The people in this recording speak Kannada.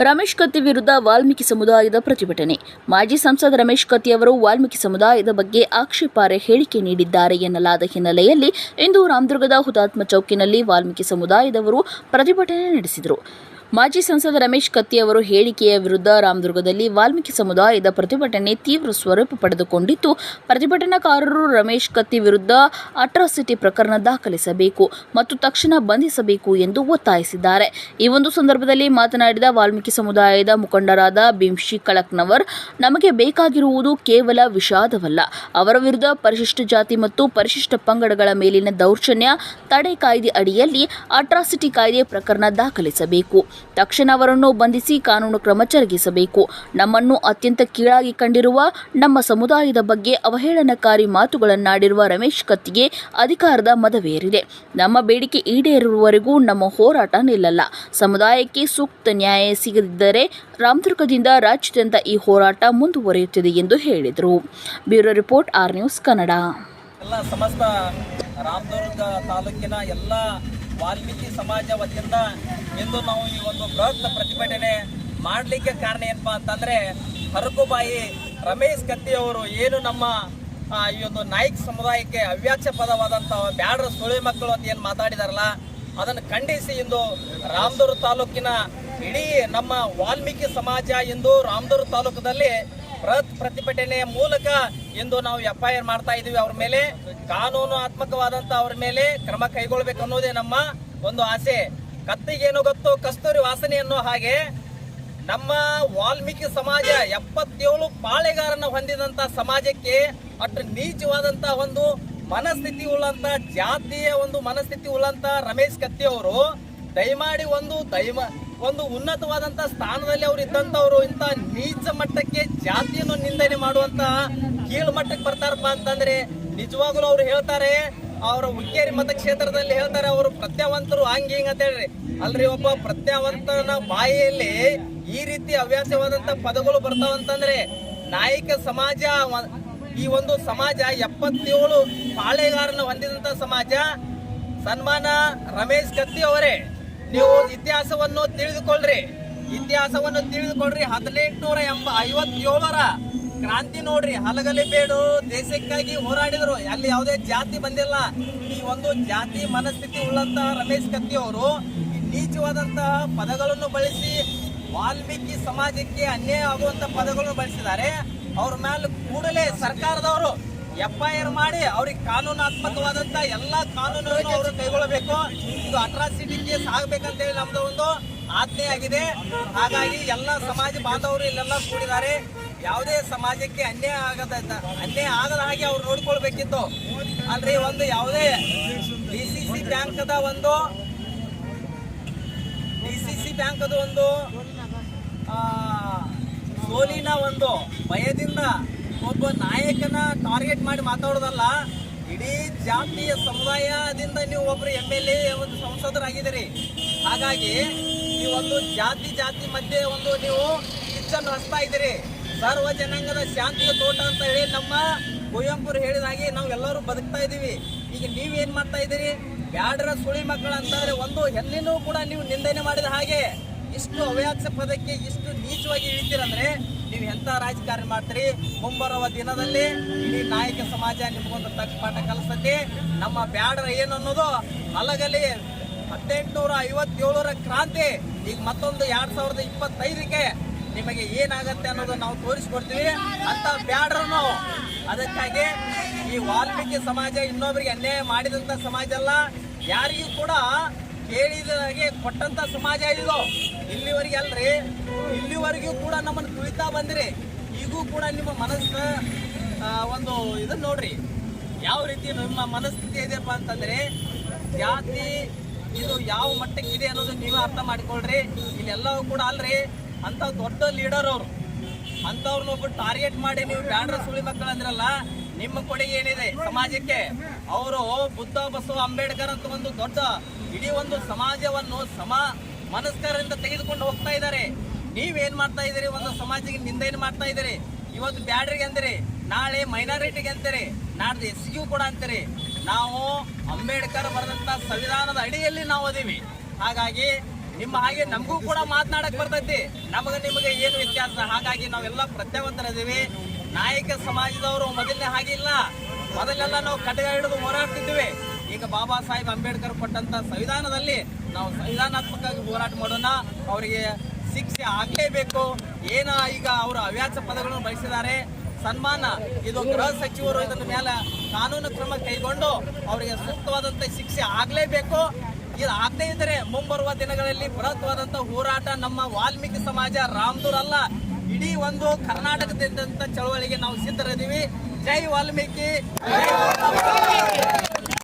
ರಮೇಶ್ ಕತ್ತಿ ವಿರುದ್ಧ ವಾಲ್ಮೀಕಿ ಸಮುದಾಯದ ಪ್ರತಿಭಟನೆ. ಮಾಜಿ ಸಂಸದ ರಮೇಶ್ ಕತ್ತಿ ಅವರು ವಾಲ್ಮೀಕಿ ಸಮುದಾಯದ ಬಗ್ಗೆ ಆಕ್ಷೇಪಾರ್ಹ ಹೇಳಿಕೆ ನೀಡಿದ್ದಾರೆ ಎನ್ನಲಾದ ಹಿನ್ನೆಲೆಯಲ್ಲಿ ಇಂದು ರಾಮದುರ್ಗದ ಹುತಾತ್ಮ ಚೌಕಿನಲ್ಲಿ ವಾಲ್ಮೀಕಿ ಸಮುದಾಯದವರು ಪ್ರತಿಭಟನೆ ನಡೆಸಿದರು. ಮಾಜಿ ಸಂಸದ ರಮೇಶ್ ಕತ್ತಿ ಅವರು ಹೇಳಿಕೆಯ ವಿರುದ್ಧ ರಾಮದುರ್ಗದಲ್ಲಿ ವಾಲ್ಮೀಕಿ ಸಮುದಾಯದ ಪ್ರತಿಭಟನೆ ತೀವ್ರ ಸ್ವರೂಪ ಪಡೆದುಕೊಂಡಿದ್ದು ಪ್ರತಿಭಟನಾಕಾರರು ರಮೇಶ್ ಕತ್ತಿ ವಿರುದ್ಧ ಅಟ್ರಾಸಿಟಿ ಪ್ರಕರಣ ದಾಖಲಿಸಬೇಕು ಮತ್ತು ತಕ್ಷಣ ಬಂಧಿಸಬೇಕು ಎಂದು ಒತ್ತಾಯಿಸಿದ್ದಾರೆ. ಈ ಒಂದು ಸಂದರ್ಭದಲ್ಲಿ ಮಾತನಾಡಿದ ವಾಲ್ಮೀಕಿ ಸಮುದಾಯದ ಮುಖಂಡರಾದ ಭೀಮ್ಶಿ ಕಳಕ್ನವರ್, ನಮಗೆ ಬೇಕಾಗಿರುವುದು ಕೇವಲ ವಿಷಾದವಲ್ಲ. ಅವರ ವಿರುದ್ಧ ಪರಿಶಿಷ್ಟ ಜಾತಿ ಮತ್ತು ಪರಿಶಿಷ್ಟ ಪಂಗಡಗಳ ಮೇಲಿನ ದೌರ್ಜನ್ಯ, ತಡೆ ಕಾಯ್ದೆ ಅಡಿಯಲ್ಲಿ ಅಟ್ರಾಸಿಟಿ ಕಾಯ್ದೆ ಪ್ರಕರಣ ದಾಖಲಿಸಬೇಕು. ತಕ್ಷಣ ಅವರನ್ನು ಬಂಧಿಸಿ ಕಾನೂನು ಕ್ರಮ ಜರುಗಿಸಬೇಕು. ನಮ್ಮನ್ನು ಅತ್ಯಂತ ಕೀಳಾಗಿ ಕಂಡಿರುವ ನಮ್ಮ ಸಮುದಾಯದ ಬಗ್ಗೆ ಅವಹೇಳನಕಾರಿ ಮಾತುಗಳನ್ನಾಡಿರುವ ರಮೇಶ್ ಕತ್ತಿಗೆ ಅಧಿಕಾರದ ಮದವೇರಿದೆ. ನಮ್ಮ ಬೇಡಿಕೆ ಈಡೇರುವವರೆಗೂ ನಮ್ಮ ಹೋರಾಟ ನಿಲ್ಲಲ್ಲ. ಸಮುದಾಯಕ್ಕೆ ಸೂಕ್ತ ನ್ಯಾಯ ಸಿಗದಿದ್ದರೆ ರಾಮದುರ್ಗದಿಂದ ರಾಜ್ಯಾದ್ಯಂತ ಈ ಹೋರಾಟ ಮುಂದುವರಿಯುತ್ತಿದೆ ಎಂದು ಹೇಳಿದರು. Bureau report R news Kannada. ಎಲ್ಲ ಸಮಸ್ತ ರಾಮದುರ್ಗ ತಾಲೂಕಿನ ಎಲ್ಲ ವಾಲ್ಮೀಕಿ ಸಮಾಜ ವತಿಯಿಂದ ಇಂದು ನಾವು ಈ ಒಂದು ಬೃಹತ್ ಪ್ರತಿಭಟನೆ ಮಾಡಲಿಕ್ಕೆ ಕಾರಣ ಏನಪ್ಪಾ ಅಂತಂದ್ರೆ ಹರಕುಬಾಯಿ ರಮೇಶ್ ಕತ್ತಿ ಅವರು ಏನು ನಮ್ಮ ಈ ಒಂದು ನಾಯಕ್ ಸಮುದಾಯಕ್ಕೆ ಅವ್ಯಾಚ್ಯ ಪದವಾದಂಥ ಬ್ಯಾಡ್ರ ಸುಳಿ ಮಕ್ಕಳು ಅಂತ ಏನು ಮಾತಾಡಿದಾರಲ್ಲ, ಅದನ್ನು ಖಂಡಿಸಿ ಇಂದು ರಾಮದುರ್ಗ ತಾಲೂಕಿನ ಇಡೀ ನಮ್ಮ ವಾಲ್ಮೀಕಿ ಸಮಾಜ ಇಂದು ರಾಮದುರ್ಗ ತಾಲೂಕದಲ್ಲಿ ಬೃಹತ್ ಪ್ರತಿಭಟನೆಯ ಮೂಲಕ ಇಂದು ನಾವು ಎಫ್ ಐ ಆರ್ ಮಾಡ್ತಾ ಇದೀವಿ. ಅವ್ರ ಮೇಲೆ ಕಾನೂನಾತ್ಮಕವಾದಂತ ಅವ್ರ ಮೇಲೆ ಕ್ರಮ ಕೈಗೊಳ್ಬೇಕು ಅನ್ನೋದೇ ನಮ್ಮ ಒಂದು ಆಸೆ. ಕತ್ತಿಗೇನು ಗೊತ್ತು, ಕಸ್ತೂರಿ ವಾಸನೆ ಅನ್ನೋ ಹಾಗೆ ನಮ್ಮ ವಾಲ್ಮೀಕಿ ಸಮಾಜ ಎಪ್ಪತ್ತೇಳು ಪಾಳೆಗಾರನ ಹೊಂದಿದಂತ ಸಮಾಜಕ್ಕೆ ಅಷ್ಟು ನೀಚವಾದಂತ ಒಂದು ಮನಸ್ಥಿತಿ ಉಳ್ಳಂತ, ಜಾತಿಯ ಒಂದು ಮನಸ್ಥಿತಿ ಉಳ್ಳಂತ ರಮೇಶ್ ಕತ್ತಿ ಅವರು ದಯಮಾಡಿ ಒಂದು ದೈವ ಒಂದು ಉನ್ನತವಾದಂತ ಸ್ಥಾನದಲ್ಲಿ ಅವ್ರು ಇದ್ದಂತವ್ರು ಇಂತ ನೀಚ ಮಟ್ಟಕ್ಕೆ ಜಾತಿಯನ್ನು ನಿಂದನೆ ಮಾಡುವಂತ ಕೀಳು ಮಟ್ಟಕ್ಕೆ ಬರ್ತಾರಪ್ಪ ಅಂತಂದ್ರೆ ನಿಜವಾಗ್ಲೂ ಅವ್ರು ಹೇಳ್ತಾರೆ, ಅವರ ಹುಕ್ಕೇರಿ ಮತಕ್ಷೇತ್ರದಲ್ಲಿ ಹೇಳ್ತಾರೆ, ಅವರು ಪ್ರತ್ಯಾವಂತರು ಹಂಗೆ ಹಿಂಗ ಅಂತ ಹೇಳ್ರಿ. ಅಲ್ರಿ ಒಬ್ಬ ಪ್ರತ್ಯಾವಂತನ ಬಾಯಿಯಲ್ಲಿ ಈ ರೀತಿ ಹವ್ಯಾಸವಾದಂತ ಪದಗಳು ಬರ್ತಾವಂತಂದ್ರೆ ನಾಯಕ ಸಮಾಜ ಈ ಒಂದು ಸಮಾಜ ಎಪ್ಪತ್ತೇಳು ಪಾಳೆಗಾರನ ಹೊಂದಿದಂತ ಸಮಾಜ. ಸನ್ಮಾನ ರಮೇಶ್ ಕತ್ತಿ ಅವರೇ. ನೀವು ಇತಿಹಾಸವನ್ನು ತಿಳಿದುಕೊಳ್ಳ್ರಿ ಇತಿಹಾಸವನ್ನು ತಿಳಿದುಕೊಳ್ಳ್ರಿ ಹದಿನೆಂಟುನೂರ ಎಂಬ ಐವತ್ತೇಳರ ಕ್ರಾಂತಿ ನೋಡ್ರಿ. ಹಲಗಲಿ ಬೇಡು. ದೇಶಕ್ಕಾಗಿ ಹೋರಾಡಿದ್ರು. ಅಲ್ಲಿ ಯಾವುದೇ ಜಾತಿ ಬಂದಿಲ್ಲ. ಈ ಒಂದು ಜಾತಿ ಮನಸ್ಥಿತಿ ಉಳ್ಳಂತ ರಮೇಶ್ ಕತ್ತಿ ಅವರು ನೀಚವಾದಂತಹ ಪದಗಳನ್ನು ಬಳಸಿ ವಾಲ್ಮೀಕಿ ಸಮಾಜಕ್ಕೆ ಅನ್ಯಾಯ ಆಗುವಂತ ಪದಗಳನ್ನು ಬಳಸಿದ್ದಾರೆ. ಅವ್ರ ಮೇಲೆ ಕೂಡಲೇ ಸರ್ಕಾರದವರು ಎಫ್ ಐ ಆರ್ ಮಾಡಿ ಅವ್ರಿಗೆ ಕಾನೂನಾತ್ಮಕವಾದಂತ ಎಲ್ಲಾ ಕಾನೂನನ್ನು ಅವರು ಕೈಗೊಳ್ಳಬೇಕು. ಇದು ಅಟ್ರಾಸಿಟಿ ಕೇಸ್ ಆಗ್ಬೇಕಂತ ಹೇಳಿ ನಮ್ದು ಒಂದು ಆಜ್ಞೆ ಆಗಿದೆ. ಹಾಗಾಗಿ ಎಲ್ಲ ಸಮಾಜ ಬಾಂಧವರು ಇಲ್ಲೆಲ್ಲ ಕೂಡಿದ್ದಾರೆ. ಯಾವುದೇ ಸಮಾಜಕ್ಕೆ ಅನ್ಯಾಯ ಆಗದ ಅನ್ಯಾಯ ಆಗದ ಹಾಗೆ ಅವ್ರು ನೋಡ್ಕೊಳ್ಬೇಕಿತ್ತು. ಅಂದ್ರೆ ಒಂದು ಯಾವುದೇ ಡಿ ಸಿ ಸಿ ಬ್ಯಾಂಕದ ಒಂದು ಡಿ ಸಿ ಸಿ ಬ್ಯಾಂಕದ ಒಂದು ಸೋಲಿನ ಒಂದು ಭಯದಿಂದ ಒಬ್ಬ ನಾಯಕನ ಟಾರ್ಗೆಟ್ ಮಾಡಿ ಮಾತಾಡೋದಲ್ಲ, ಇಡೀ ಜಾತಿಯ ಸಮುದಾಯದಿಂದ ನೀವು ಒಬ್ಬರು ಎಂ ಎಲ್ ಎ ಒಂದು ಸಂಸದರಾಗಿದ್ದೀರಿ. ಹಾಗಾಗಿ ಈ ಒಂದು ಜಾತಿ ಜಾತಿ ಮಧ್ಯೆ ಒಂದು ನೀವು ಕಿಚ್ಚನ್ನು ಹಚ್ತಾ ಇದ್ದೀರಿ. ಸರ್ವ ಜನಾಂಗದ ಶಾಂತಿಯ ತೋಟ ಅಂತ ಹೇಳಿ ನಮ್ಮ ಕುವೆಂಪುರು ಹೇಳಿದ ಹಾಗೆ ನಾವು ಎಲ್ಲರೂ ಬದುಕ್ತಾ ಇದ್ದೀವಿ. ಈಗ ನೀವೇನು ಮಾಡ್ತಾ ಇದ್ದೀರಿ? ಬ್ಯಾಡ್ರ ಸುಳಿ ಮಕ್ಕಳು ಅಂತಂದ್ರೆ ಒಂದು ಎಲ್ಲಿನೂ ಕೂಡ ನೀವು ನಿಂದನೆ ಮಾಡಿದ ಹಾಗೆ ಇಷ್ಟು ಅವ್ಯಾಸ ಪದಕ್ಕೆ ಇಷ್ಟು ನೀಚವಾಗಿ ಇಳಿತೀರಂದ್ರೆ ನೀವು ಎಂತ ರಾಜಕಾರಣ ಮಾಡ್ತೀರಿ? ಮುಂಬರುವ ದಿನದಲ್ಲಿ ಇಡೀ ನಾಯಕ ಸಮಾಜ ನಿಮಗೊಂದು ತಕ್ಕ ಪಾಠ ಕಲಿಸ್ತೈತಿ ನಮ್ಮ ಬ್ಯಾಡ್ರ ಏನು ಅನ್ನೋದು ಅಲಗಲಿ ಹದಿನೆಂಟುನೂರ ಐವತ್ತೇಳರ ಕ್ರಾಂತಿ, ಈಗ ಮತ್ತೊಂದು ಎರಡ್ ಸಾವಿರದ ಇಪ್ಪತ್ತೈದಕ್ಕೆ ನಿಮಗೆ ಏನಾಗತ್ತೆ ಅನ್ನೋದು ನಾವು ತೋರಿಸ್ಕೊಡ್ತೀವಿ. ಅಂತ ಬ್ಯಾಡ್ರ ಅದಕ್ಕಾಗಿ ಈ ವಾಲ್ಮೀಕಿ ಸಮಾಜ ಇನ್ನೊಬ್ಬರಿಗೆ ಅನ್ಯಾಯ ಮಾಡಿದಂತ ಸಮಾಜ ಅಲ್ಲ. ಯಾರಿಗೂ ಕೂಡ ಕೇಳಿದಾಗೆ ಕೊಟ್ಟಂತ ಸಮಾಜ ಇದು. ಇಲ್ಲಿವರೆಗೆ ಅಲ್ರಿ? ಇಲ್ಲಿವರೆಗೂ ಕೂಡ ನಮ್ಮನ್ನು ತುಳಿತಾ ಬಂದಿರಿ. ಈಗೂ ಕೂಡ ನಿಮ್ಮ ಮನಸ್ಸು ಒಂದು ಇದನ್ನ ನೋಡ್ರಿ. ಯಾವ ರೀತಿ ನಿಮ್ಮ ಮನಸ್ಥಿತಿ ಇದೆಯಪ್ಪ ಅಂತಂದ್ರೆ, ಜಾತಿ ಇದು ಯಾವ ಮಟ್ಟಕ್ಕೆ ಇದೆ ಅನ್ನೋದು ನೀವೇ ಅರ್ಥ ಮಾಡ್ಕೊಳ್ರಿ. ಇಲ್ಲೆಲ್ಲವೂ ಕೂಡ ಅಲ್ರಿ ಅಂತ ದೊಡ್ಡ ಲೀಡರ್ ಅವರು. ಅಂತವ್ರನ್ನ ಒಬ್ಬರು ಟಾರ್ಗೆಟ್ ಮಾಡಿ ನೀವು ಬ್ಯಾಡ್ರ ಸುಳಿ ಮಕ್ಕಳು ಅಂದ್ರಲ್ಲ, ನಿಮ್ಮ ಕೊಡುಗೆ ಏನಿದೆ ಸಮಾಜಕ್ಕೆ? ಅವರು ಬುದ್ಧ ಬಸವ ಅಂಬೇಡ್ಕರ್ ಅಂತ ಒಂದು ದೊಡ್ಡ, ಇಡೀ ಒಂದು ಸಮಾಜವನ್ನು ಸಮ ಮನಸ್ಕರಿಂದ ತೆಗೆದುಕೊಂಡು ಹೋಗ್ತಾ ಇದ್ದಾರೆ. ನೀವೇನ್ ಮಾಡ್ತಾ ಇದ್ದೀರಿ? ಒಂದು ಸಮಾಜಕ್ಕೆ ಏನು ಮಾಡ್ತಾ ಇದ್ದೀರಿ? ಇವತ್ತು ಬ್ಯಾಡ್ರಿಗೆ ಅಂತೀರಿ ನಾಳೆ ಮೈನಾರಿಟಿಗೆ ಅಂತೀರಿ ನಾಡ್ದು ಎಸ್ ಕೂಡ ಅಂತೀರಿ. ನಾವು ಅಂಬೇಡ್ಕರ್ ಬರೆದಂತ ಸಂವಿಧಾನದ ಅಡಿಯಲ್ಲಿ ನಾವು ಅದೀವಿ. ಹಾಗಾಗಿ ನಿಮ್ಮ ಹಾಗೆ ನಮಗೂ ಕೂಡ ಮಾತನಾಡಕ್ ಬರ್ತೈತಿ. ನಮಗೆ ನಿಮಗೆ ಏನು ವ್ಯತ್ಯಾಸ? ಹಾಗಾಗಿ ನಾವೆಲ್ಲ ಪ್ರತ್ಯವಂತರಿದ್ದೀವಿ ನಾಯಕ ಸಮಾಜದವರು ಮೊದಲನೇ ಹಾಗೆ ಇಲ್ಲ. ಮೊದಲೆಲ್ಲ ನಾವು ಕಟ್ಟಿಗೆ ಹಿಡಿದು ಹೋರಾಡ್ತಿದ್ವಿ. ಈಗ ಬಾಬಾ ಸಾಹೇಬ್ ಅಂಬೇಡ್ಕರ್ ಕೊಟ್ಟಂತ ಸಂವಿಧಾನದಲ್ಲಿ ನಾವು ಸಂವಿಧಾನಾತ್ಮಕವಾಗಿ ಹೋರಾಟ ಮಾಡೋಣ, ಅವರಿಗೆ ಶಿಕ್ಷೆ ಆಗಲೇಬೇಕು. ಏನ ಈಗ ಅವರು ಹವ್ಯಾಸ ಪದಗಳನ್ನು ಬಳಸಿದ್ದಾರೆ ಸನ್ಮಾನ. ಇದು ಗೃಹ ಸಚಿವರು ಇದರ ಮೇಲೆ ಕಾನೂನು ಕ್ರಮ ಕೈಗೊಂಡು ಅವರಿಗೆ ಸೂಕ್ತವಾದಂತ ಶಿಕ್ಷೆ ಆಗಲೇಬೇಕು. ಇದು ಆಗದೇ ಇದ್ದರೆ ಮುಂಬರುವ ದಿನಗಳಲ್ಲಿ ಬೃಹತ್ವಾದಂತ ಹೋರಾಟ ನಮ್ಮ ವಾಲ್ಮೀಕಿ ಸಮಾಜ ರಾಮದೂರ್ ಅಲ್ಲ, ಇಡೀ ಒಂದು ಕರ್ನಾಟಕದಿಂದ ಚಳವಳಿಗೆ ನಾವು ಸಿದ್ಧರಿದ್ದೀವಿ. ಜೈ ವಾಲ್ಮೀಕಿ